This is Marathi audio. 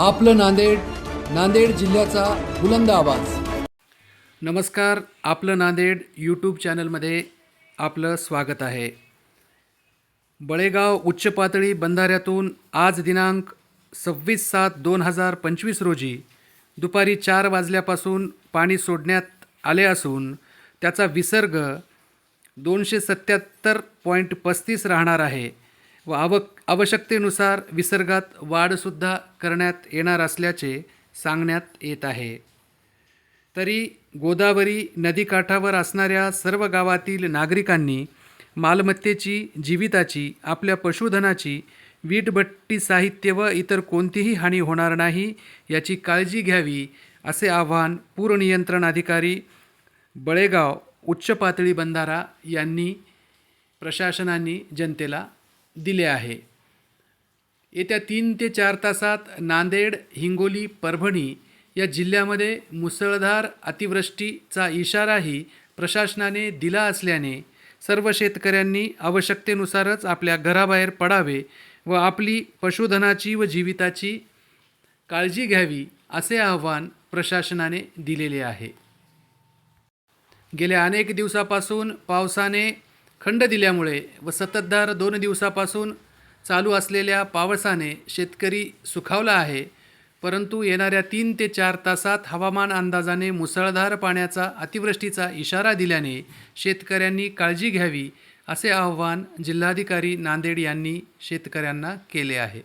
आपलं नांदेड नांदेड जिल्ह्याचा बुलंद आवाज. नमस्कार आपलं नांदेड यूट्यूब चॅनलमध्ये आपलं स्वागत आहे. बळेगाव उच्च पातळी बंधाऱ्यातून आज दिनांक सव्वीस सात दोन हजार पंचवीस रोजी दुपारी चार वाजल्यापासून पाणी सोडण्यात आले असून त्याचा विसर्ग दोनशे सत्याहत्तर पॉईंट पस्तीस राहणार आहे. व आव आवश्यकतेनुसार विसर्गात वाढसुद्धा करण्यात येणार असल्याचे सांगण्यात येत आहे. तरी गोदावरी नदीकाठावर असणाऱ्या सर्व गावातील नागरिकांनी मालमत्तेची जीविताची आपल्या पशुधनाची वीटभट्टी साहित्य व इतर कोणतीही हानी होणार नाही याची काळजी घ्यावी असे आव्हान पूरनियंत्रण अधिकारी बळेगाव उच्च पातळी बंधारा यांनी प्रशासनाने जनतेला दिले आहे. येत्या तीन ते चार तासात नांदेड हिंगोली परभणी या जिल्ह्यामध्ये मुसळधार अतिवृष्टीचा इशाराही प्रशासनाने दिला असल्याने सर्व शेतकऱ्यांनी आवश्यकतेनुसारच आपल्या घराबाहेर पडावे व आपली पशुधनाची व जीविताची काळजी घ्यावी असे आव्हान प्रशासनाने दिलेले आहे. गेल्या अनेक दिवसापासून पावसाने खंड दिल्यामुळे व सततधार दोन दिवसापासून चालू असलेल्या पावसाने शेतकरी सुखावला आहे. परंतु येणाऱ्या तीन ते चार तासात हवामान अंदाजाने मुसळधार पाण्याचा अतिवृष्टीचा इशारा दिल्याने शेतकऱ्यांनी काळजी घ्यावी असे आवाहन जिल्हाधिकारी नांदेड यांनी शेतकऱ्यांना केले आहे.